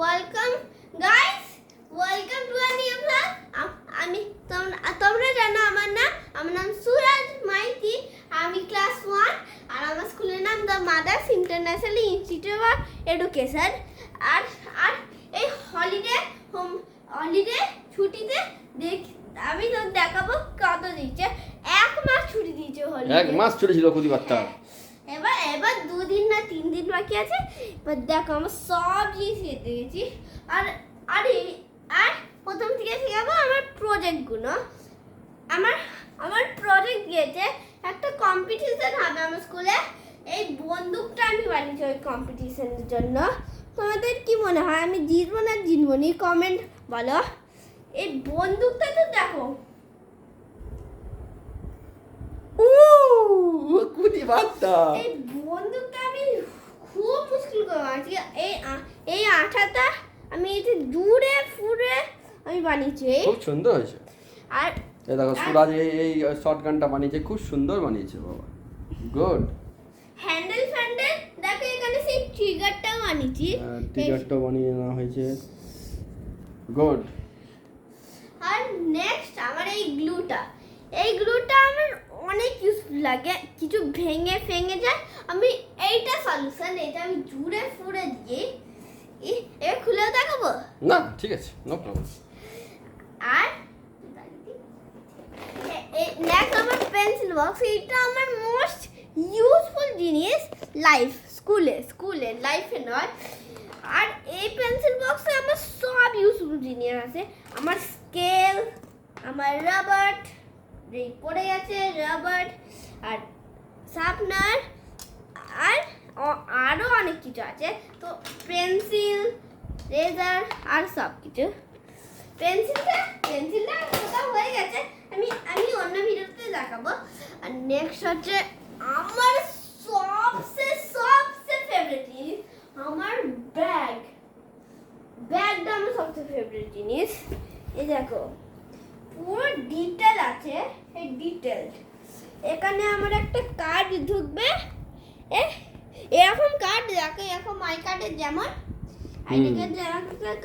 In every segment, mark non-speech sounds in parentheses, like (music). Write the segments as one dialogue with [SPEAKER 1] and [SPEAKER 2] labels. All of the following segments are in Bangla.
[SPEAKER 1] Welcome guys welcome to a new blog আমি তোমরা জানো আমার নাম? আমার নাম সুরাজ মাইতি। আমি ক্লাস ওয়ান আর আমার স্কুলের নাম the mother's international institute of education আর আর এই হলিডে হোম হলিডে ছুটিতে দেখ, আমি তো দেখাবো কত দিচ্ছে। এক মাস ছুটি দিয়েছে হলিডে
[SPEAKER 2] এক মাস চলেছিল প্রতিবারটা
[SPEAKER 1] এবার এবার দুদিন না তিন দিন বাকি আছে। এবার দেখো আমার সব জিনিস খেতে গেছি আর আর আর প্রথম থেকে শেখাবো আমার প্রজেক্টগুলো আমার আমার প্রজেক্ট দিয়েছে একটা কম্পিটিশন হবে আমার স্কুলে এই বন্দুকটা আমি বানিয়েছি ওই কম্পিটিশনের জন্য। তোমাদের কি মনে হয়? আমি জিতবো না জিতবো নি? কমেন্ট বলো। এই বন্দুকটা তো দেখো। উউ
[SPEAKER 2] প্রতিবারটা
[SPEAKER 1] এই বন্দুকটা আমি খুব মুশকিল করে বানিয়েছি এই এই আঠাটা আমি এই দূরে ফুরে আমি বানিয়েছি
[SPEAKER 2] খুব সুন্দর হয়েছে
[SPEAKER 1] আর
[SPEAKER 2] এই দেখো সুরাজ এই এই শর্ট গানটা বানিয়েছে খুব সুন্দর বানিয়েছে বাবা গুড
[SPEAKER 1] হ্যান্ডেল ফ্যান্ডেল দেখো এখানে সেই ট্রিগারটা বানিয়েছি
[SPEAKER 2] টিকারটা বানিয়ে নেওয়া হয়েছে গুড
[SPEAKER 1] আর নেক্সট আমার এই গ্লুটা এই গ্লুটা আমার অনেক ইউজফুল লাগে। কিছু ভেঙে ফেঙে যায়। আমি এইটা সলিউশন এটা আমি জুড়ে ফুড়ে দিয়ে এ খুলেও দেখাবো?
[SPEAKER 2] না ঠিক আছে নো প্রবলেম
[SPEAKER 1] আর নেক্সট আমার পেন্সিল বক্স এটা আমার মোস্ট ইউজফুল জিনিস লাইফ স্কুলে স্কুলে লাইফে নয়। আর এই পেন্সিল বক্সে আমার সব ইউজফুল জিনিস আছে। আমার স্কেল আমার রাবার পড়ে গেছে রাবার আর শার্পনার আর আরও অনেক কিছু আছে। তো পেন্সিল, রেজার আর সব কিছু। পেন্সিলটা পেন্সিলটা কোথাও হয়ে গেছে। আমি আমি অন্য ভিডিওতে দেখাবো। আর নেক্সট হচ্ছে আমার সবচেয়ে সবচেয়ে ফেভারিট জিনিস, আমার ব্যাগ ব্যাগটা আমার সবচেয়ে ফেভারিট জিনিস। এই দেখো, পুরো ডিটেল আছে এই ডিটেল এখানে আমার একটা কার্ড ঢুকবে। এরকম কার্ড দেখো এরকম মাই কার্ডের যেমন।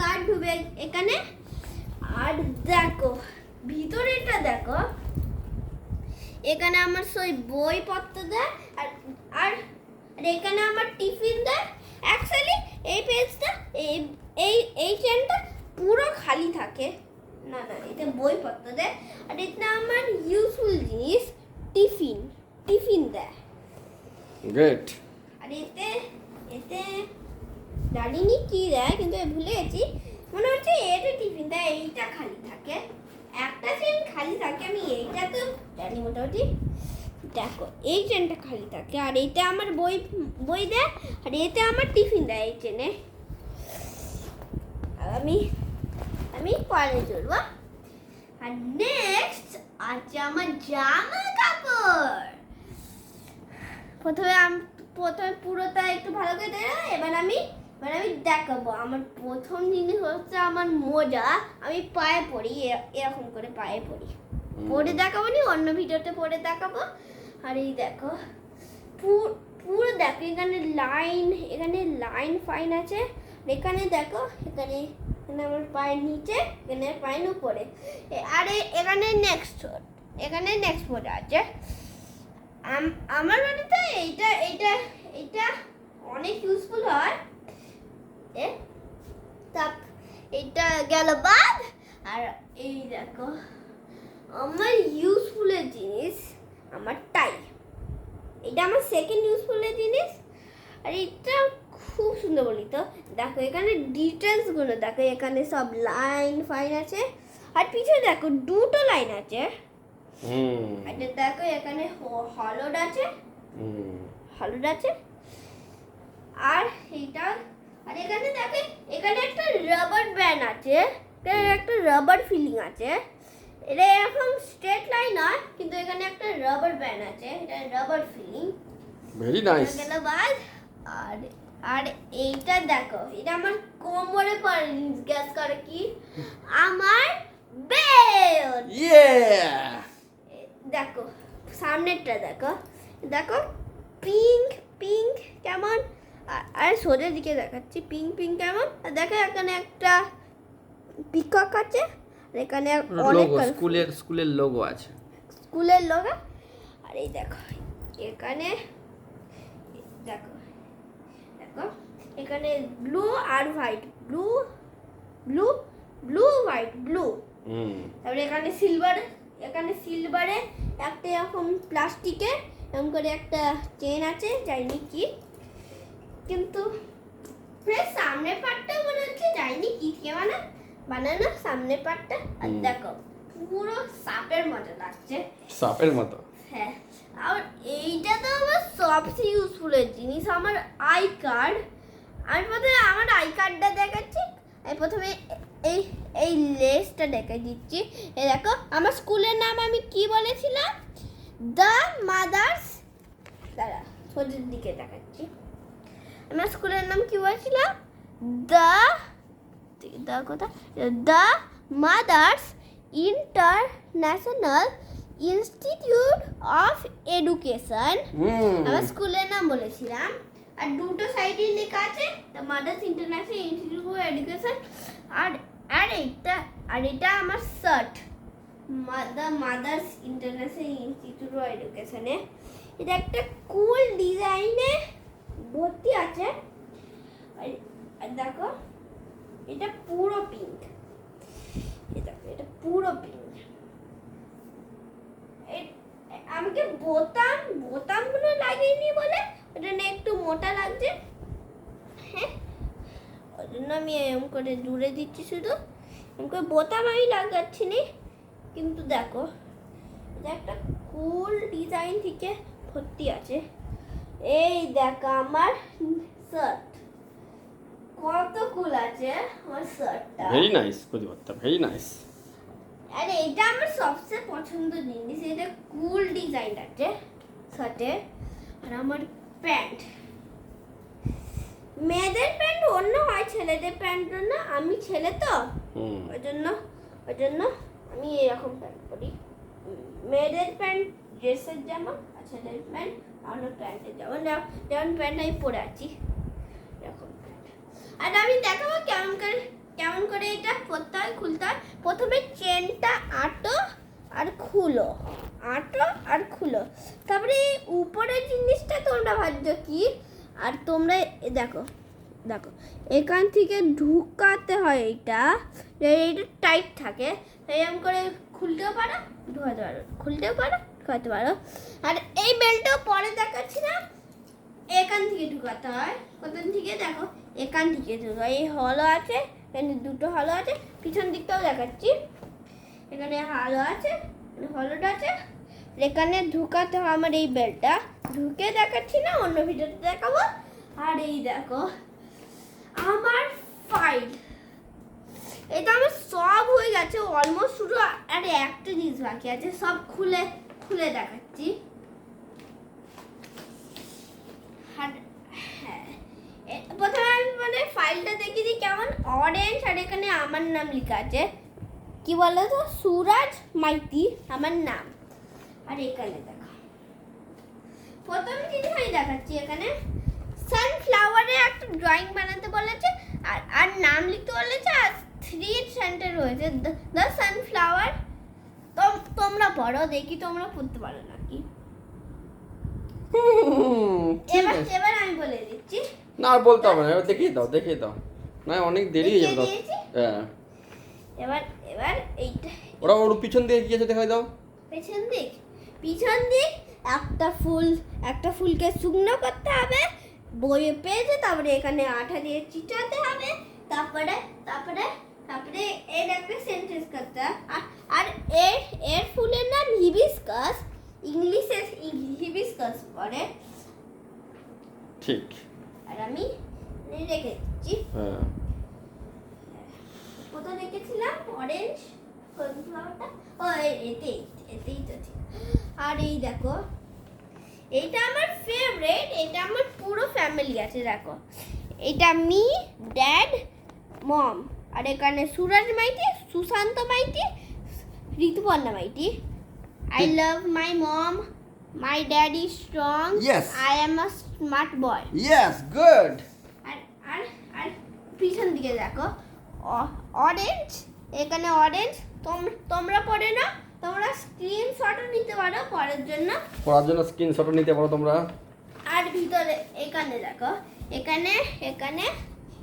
[SPEAKER 1] কার্ড ঢুকবে এখানে। আর দেখো ভিতরেটা দেখো। এখানে আমার সই বইপত্র দেয় আর আর আর এখানে আমার টিফিন দেয় অ্যাকচুয়ালি এই পেজটা এই এই এই চেনটা পুরো খালি থাকে। না না এটা বইপত্র দেয় আর এটা আমার ইউজফুল জিনিস টিফিন টিফিন দেয়
[SPEAKER 2] গ্রেট
[SPEAKER 1] আর এতে এতে জানিনি কি দেয় কিন্তু ভুলে গেছি। মনে হচ্ছে এটা টিফিন দেয় এইটা খালি থাকে। একটা চেন খালি থাকে আমি এইটা তো জানি মোটামুটি। দেখো এই চেনটা খালি থাকে। আর এইটা আমার বই বই দেয় আর এতে আমার টিফিন দেয় এই আর আমি আমি কলেজে চলবো আর নেক্সট আছে আমার জামা কাপড় প্রথমে প্রথমে পুরোটা একটু ভালো করে দেখো এবার আমি এবার আমি দেখাবো। আমার প্রথম জিনিস হচ্ছে আমার মোজা। আমি পায়ে পড়ি এরকম করে পায়ে পড়ি পরে দেখাবো নি অন্য ভিডিওতে পরে দেখাবো। আর এই দেখো পুরো দেখো এখানে লাইন এখানে লাইন ফাইন আছে। এখানে দেখো এখানে এখানে আমার পায়ের নিচে, এখানে পায়ের উপরে। আর, এখানে নেক্সট এখানে নেক্সট মোজা আছে। আম- আমার বাড়িতে এইটা এইটা এইটা অনেক ইউজফুল হয়। তাপ, এইটা গেল বাদ। আর এই দেখো, আমার ইউজফুলের জিনিস আমার টাই। এটা আমার সেকেন্ড ইউজফুলের জিনিস। আর এটা সুন্দর বলি তো। দেখো এখানে ডিটেলসগুলো দেখো এখানে সব লাইন ফাইন আছে। আর পিছনে দেখো দুটো লাইন আছে।
[SPEAKER 2] হুম।
[SPEAKER 1] এটা দেখো এখানে হলড আছে।
[SPEAKER 2] হুম।
[SPEAKER 1] হলুদ আছে। আর এইটা আর এখানে দেখো এখানে একটা রাবার ব্যান্ড আছে। এখানে একটা রাবার ফিলিং আছে। এটা এরকম স্ট্রেট লাইন নয় কিন্তু এখানে একটা রাবার ব্যান্ড আছে। এটা রাবার ফিলিং
[SPEAKER 2] ভেরি নাইস
[SPEAKER 1] গেল বাদ আর আর এইটা দেখো এটা আমার কোমরে পড়ে গ্যাস করে কি? আমার বেল্ট।
[SPEAKER 2] ইয়ে
[SPEAKER 1] দেখো সামনেরটা দেখো দেখো পিঙ্ক পিঙ্ক কেমন? আর সোজা দিকে দেখাচ্ছি পিঙ্ক পিঙ্ক কেমন? আর দেখো এখানে একটা পিকক আছে আর এখানে অনেক
[SPEAKER 2] স্কুলের স্কুলের লোগো আছে।
[SPEAKER 1] স্কুলের লোগো আর এই দেখো এখানে দেখো দেখো এখানে ব্লু আর white blue blue blue white blue তারপরে এখানে সিলভার এখানে সিলভারে একটা এরকম প্লাস্টিকে এরকম করে একটা চেন আছে যাইনি কি? কিন্তু সামনের পার্টটা মনে হচ্ছে যাইনি কি থেকে মানে বানানো সামনের পার্টটা আর দেখো পুরো সাপের মতো লাগছে।
[SPEAKER 2] সাপের মতো
[SPEAKER 1] হ্যাঁ আর এইটা তো আমার সবচেয়ে ইউজফুলের জিনিস আমার আই কার্ড আমি প্রথমে আমার আই কার্ডটা দেখাচ্ছি। আমি প্রথমে এই এই লেসটা দেখে দিচ্ছি। এই দেখো, আমার স্কুলের নাম আমি কি বলেছিলাম? দ্য মাদার্স দাঁড়া সোজের দিকে দেখাচ্ছি। আমার স্কুলের নাম কি বলেছিলাম? দ্য দ্য কথা the mother's international institute of education আমার স্কুলের নাম বলেছিলাম। আর দুটো সাইডে লেখা আছে the mother's international institute of education আর আর এটা আর এটা আমার shirt the mother's international institute of এডুকেশনে এটা একটা কুল ডিজাইনে ভর্তি আছে। আর- দেখো এটা পুরো পিঙ্ক এটা পুরো পিঙ্ক আমাকে বোতাম বোতামগুলো লাগিয়েনি বলে ওটা না একটু মোটা লাগছে হ্যাঁ ওই জন্য আমি এরকম করে জুড়ে দিচ্ছি শুধু। করে বোতাম আমি লাগাচ্ছি নি। কিন্তু দেখো এটা একটা কুল ডিজাইন থেকে ভর্তি আছে। এই দেখো আমার শার্ট কত কুল আছে আমার শার্টটা
[SPEAKER 2] ভেরি নাইস প্রতিবাদটা ভেরি নাইস
[SPEAKER 1] আরে এটা আমার সবচেয়ে পছন্দ জিনিস। এটা কুল ডিজাইন আছে শার্টে আর আমার প্যান্ট। মেয়েদের প্যান্ট অন্য হয় ছেলেদের প্যান্ট না আমি ছেলে তো। ওই জন্য ওই জন্য আমি এরকম প্যান্ট পরি। মেয়েদের প্যান্ট ড্রেসের জামা আর ছেলেদের প্যান্ট আমার প্যান্টের জামা যেমন- যেমন প্যান্ট আমি পরে আছি এরকম প্যান্ট। আর আমি দেখাবো কেমন করে কেমন করে এটা পরতে হয় খুলতে হয়। প্রথমে চেনটা আটো আর খুলো আটো আর খুলো। তারপরে উপরের জিনিসটা তোমরা ভাবছ কি? আর তোমরা দেখো দেখো, এখান থেকে ঢুকাতে হয় যে এইটা টাইট থাকে এরকম করে খুলতেও পারো, ঢুকাতে পারো, খুলতেও পারো, ঢুকাতে পারো। আর এই বেল্টটাও পরে দেখাচ্ছি না এখান থেকে ঢুকাতে হয় কোথান থেকে? দেখো, এখান থেকে ঢুকা এই হলো আছে, এখানে দুটো হলো আছে, পিছন দিকটাও দেখাচ্ছি। এখানে হালো আছে হলোটা আছে এখানে ঢুকাতে হয় আমার এই বেলটা ঢুকে দেখাচ্ছি না, অন্য ভিডিওতে দেখাবো। আর এই দেখো, আমার ফাইল এটা আমার সব হয়ে গেছে অলমোস্ট শুধু আর একটা জিনিস বাকি আছে, সব খুলে খুলে দেখাচ্ছি। হ্যাঁ প্রথমে আমি মানে ফাইলটা দেখি দিই কেমন অরেঞ্জ আর এখানে আমার নাম লেখা আছে। কি বলো তো সুরাজ মাইতি, আমার নাম। আর এখানে দেখো। প্রথম জিনিস দেখাচ্ছি এখানে। সানফ্লাওয়ারে একটা ড্রয়িং বানাতে বলেছে আর আর নাম লিখতে বলেছে আর থ্রি সেন্টার রয়েছে। দ্য সানফ্লাওয়ার তোমরা পড়ো দেখি তোমরা পড়তে পারো নাকি। এবার এবার আমি বলে দিচ্ছি।
[SPEAKER 2] না আর বলতে হবে না দেখিয়ে দাও দেখিয়ে দাও। না অনেক দেরি হয়ে যাবে? হ্যাঁ।
[SPEAKER 1] এবার এবার এইটা
[SPEAKER 2] ওরা ওর পিছন দিয়ে কি আছে দেখাই দাও।
[SPEAKER 1] পেছন দিক। পিছন দিক একটা ফুল একটা ফুলকে শুকনো করতে হবে বইয়ে পেয়েছে তারপরে এখানে আঠা দিয়ে চিটাতে হবে তারপরে তারপরে তারপরে এর একটা সেন্টেন্স করতে আর- আর এর এর ফুলের নাম হিবিস্কাস ইংলিশে হিবিস্কাস পড়ে।
[SPEAKER 2] ঠিক।
[SPEAKER 1] আর আমি রেখে দিচ্ছি
[SPEAKER 2] হ্যাঁ।
[SPEAKER 1] কোথায় রেখেছিলাম? অরেঞ্জ কর্নফ্লাওয়ারটা ও এতেই এতেই তো ঠিক। আর এই দেখো এইটা আমার ফেভারিট এটা আমার পুরো ফ্যামিলি আছে দেখো। এটা মি ড্যাড মম আর এখানে Suraj Maiti Sushanta Maiti Rituparna Maiti. I love my mom my dad is strong I am a smart boy
[SPEAKER 2] yes good
[SPEAKER 1] আর আর আর পিছন দিকে দেখো অরেঞ্জ এখানে অরেঞ্জ তোমরা পড়ে না তোমরা স্ক্রিনশটও নিতে পারো পরের জন্য।
[SPEAKER 2] পড়ার জন্য স্ক্রিনশটও নিতে পারো তোমরা।
[SPEAKER 1] আর ভিতরে এখানে দেখো এখানে এখানে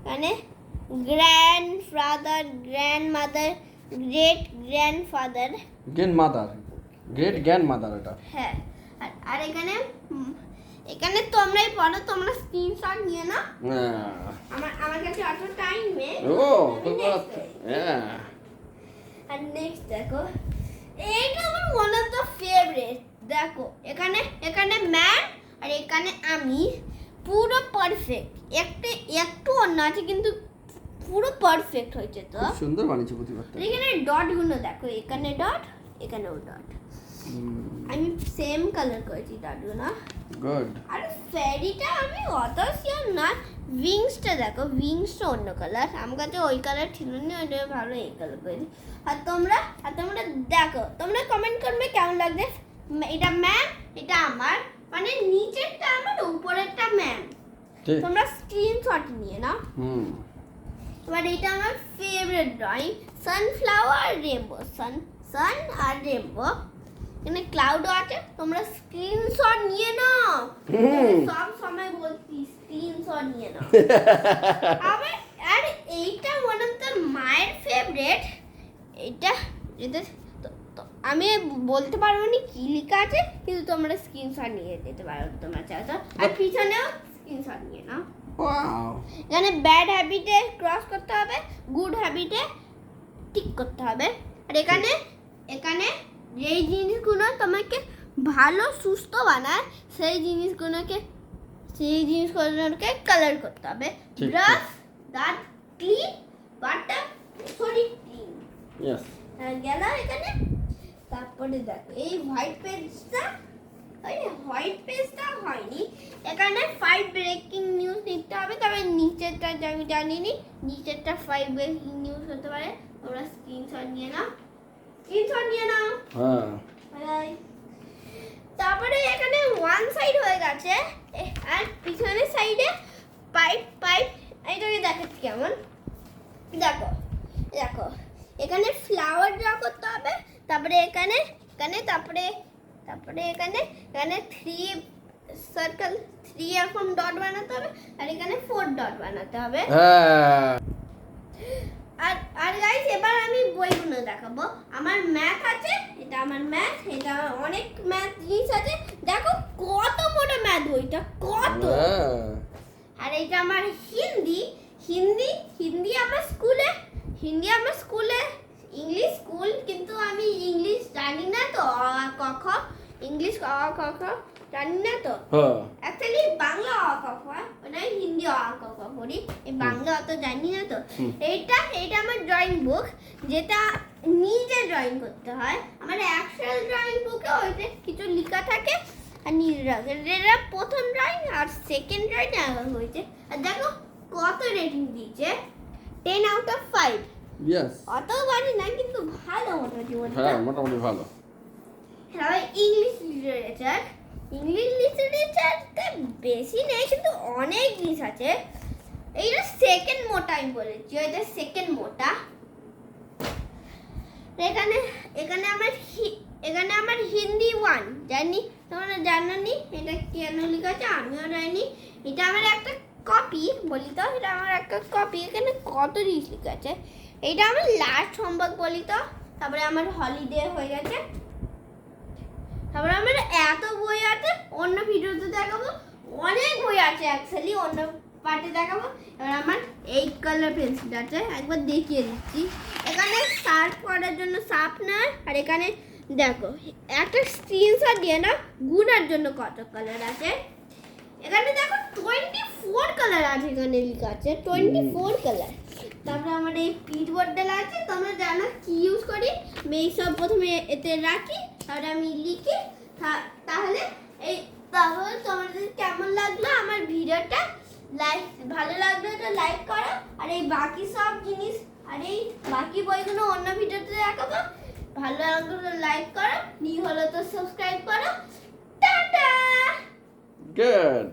[SPEAKER 1] এখানে grandfather grandmother great grandfather
[SPEAKER 2] grandmother great grandmother এটা।
[SPEAKER 1] হ্যাঁ আর আর এখানে এখানে তোমরাই পড়ো তোমরা স্ক্রিনশট নিয়ে নাও। আমার আমার কাছে অত টাইম নেই।
[SPEAKER 2] ও। হ্যাঁ।
[SPEAKER 1] আর নেক্সট দেখো এইটা আমার ওয়ান অফ দ্য ফেভারিট দেখো এখানে এখানে ম্যান আর এখানে আমি। পুরো পারফেক্ট একটা একটু অন্য আছে কিন্তু পুরো পারফেক্ট হয়েছে তো।
[SPEAKER 2] সুন্দর বানিয়েছে প্রতিবারটা
[SPEAKER 1] এখানে ডটগুলো দেখো এখানে ডট এখানেও ডট আমি সেম কালার করেছি ডটগুলো
[SPEAKER 2] গুড
[SPEAKER 1] আর ফেরিটা আমি অত শিওর না উইংসটা দেখো উইংসটা অন্য কালার আমার কাছে ওই কালার ছিল না ওইটা ভালো এই কালার করেছি। আর তোমরা আর তোমরা দেখো তোমরা কমেন্ট করবে কেমন লাগছে? উম, এটা ম্যাম এটা আমার। মানে নিচেরটা আমার উপরেরটা ম্যাম তোমরা স্ক্রিনশট নিয়ে নাও।
[SPEAKER 2] হুম।
[SPEAKER 1] এবার এটা আমার favourite drawing sunflower rainbow sun sun আর রেনবো এখানে ক্লাউডও আছে তোমরা স্ক্রিনশট নিয়ে নাও। সব সময় বলছি স্ক্রিনশট নিয়ে নাও। (laughs) আবার আর এইটা ওয়ান অফ দ্য মায়ের ফেভারিট এটা এটা আমি বলতে পারব না কি লেখা আছে কিন্তু তোমরা স্ক্রিনশট নিয়ে যেতে পারো তোমরা চাও তো। আর পিছনেও স্ক্রিনশট নিয়ে নাও। এখানে ব্যাড হ্যাবিটে ক্রস করতে হবে গুড হ্যাবিটে টিক করতে হবে। আর এখানে এখানে যেই জিনিসগুলো তোমাকে ভালো সুস্থ বানায় সেই জিনিসগুলোকে সেই জিনিসগুলোকে কালার করতে হবে। ব্রাশ দাঁত ক্লিন বাটার শরীর ক্লিন গেল এখানে। তারপরে দেখো এই হোয়াইট পেজটা ওই হোয়াইট পেজটা হয়নি। এখানে ফাইভ ব্রেকিং নিউজ নিতে হবে তবে নিচেরটা আমি জানিনি। নিচেরটা ফাইভ ব্রেকিং নিউজ হতে পারে। তোমরা স্ক্রিনশট নিয়ে নাও। নিয়ে নাও।
[SPEAKER 2] হ্যাঁ।
[SPEAKER 1] তারপরে এখানে ওয়ান সাইড হয়ে গেছে। আর পিছনের সাইডে পাইপ পাইপ এইটাকে দেখাচ্ছি কেমন? দেখো দেখো। এখানে ফ্লাওয়ার ড্র করতে হবে। তারপরে এখানে এখানে তারপরে তারপরে এখানে এখানে থ্রি সার্কেল থ্রি এরকম ডট বানাতে হবে। আর এখানে ফোর ডট বানাতে হবে।
[SPEAKER 2] হ্যাঁ।
[SPEAKER 1] আর আর গাইস এবার আমি বইগুলো দেখাবো। আমার ম্যাথ আছে এটা আমার ম্যাথ এটা অনেক ম্যাথ জিনিস আছে। দেখো কত মোটা ম্যাথ বইটা কত। আর এটা আমার হিন্দি হিন্দি হিন্দি আমার স্কুলে হিন্দি আমার স্কুলে ইংলিশ স্কুল কিন্তু আমি ইংলিশ জানি না তো অ, আ, ক খ ইংলিশ ক খ জানি না তো। অ্যাকচুয়ালি বাংলা অ হয়, হিন্দি অ আ ক খ পড়ি এই বাংলা অত জানি না তো। এইটা এইটা আমার ড্রয়িং বুক যেটা নিজে ড্রয়িং করতে হয়। আমার অ্যাকচুয়াল ড্রয়িং বুকে ওইতে কিছু লেখা থাকে। আর নিজে রাখে এটা প্রথম ড্রয়িং আর সেকেন্ড ড্রয়িং আলাদা হয়েছে। আর দেখো কত রেটিং দিয়েছে। টেন আউট অফ ফাইভ অত বাড়ি না কিন্তু ভালো মোটামুটি
[SPEAKER 2] হ্যাঁ মোটামুটি ভালো।
[SPEAKER 1] তারপরে ইংলিশ লিটারেচার ইংলিশ লিটারেচারতে বেশি নেই কিন্তু অনেক জিনিস আছে। এইটা সেকেন্ড মোটা, আমি বলেছি, এটা সেকেন্ড মোটা। এখানে এখানে আমার এখানে আমার হিন্দি ওয়ান জানি? তোমরা জানো নি? এটা কেন লেখা আছে? আমিও জানি। এটা আমার একটা কপি বলি তো? এটা আমার একটা কপি এখানে কত জিনিস লেখা আছে? এটা আমার লাস্ট হোমওয়ার্ক বলি তো? তারপরে আমার হলিডে হয়ে গেছে। তারপরে আমার এত বই আছে, অন্য ভিডিওতে দেখাবো। অনেক বই আছে অ্যাকচুয়ালি অন্য পার্টে দেখাবো। এবার আমার এই কালার পেন্সিল আছে, একবার দেখিয়ে দিচ্ছি। এখানে সার্ফ করার জন্য না, আর এখানে দেখো, একটা স্ক্রিনশট দিয়ে না গুনার জন্য কত কালার আছে। এখানে দেখো টোয়েন্টি ফোর কালার আছে, এখানে লেখা আছে টোয়েন্টি ফোর কালার তারপরে আমার এই পিট বোর্ডটা আছে, তোমরা জানো কি ইউজ করি? আমি এইসব প্রথমে এতে রাখি, তারপরে আমি লিখি তাহলে এই তাহলে তোমাদের কেমন লাগল আমার ভিডিওটা? লাইক ভালো লাগল তো লাইক করো, আর এই বাকি সব জিনিস, আর এই বাকি বইগুলো অন্য ভিডিওতে দেখাবো। ভালো লাগল লাইক করো নি হলো তো সাবস্ক্রাইব করো। টাটা!
[SPEAKER 2] গুড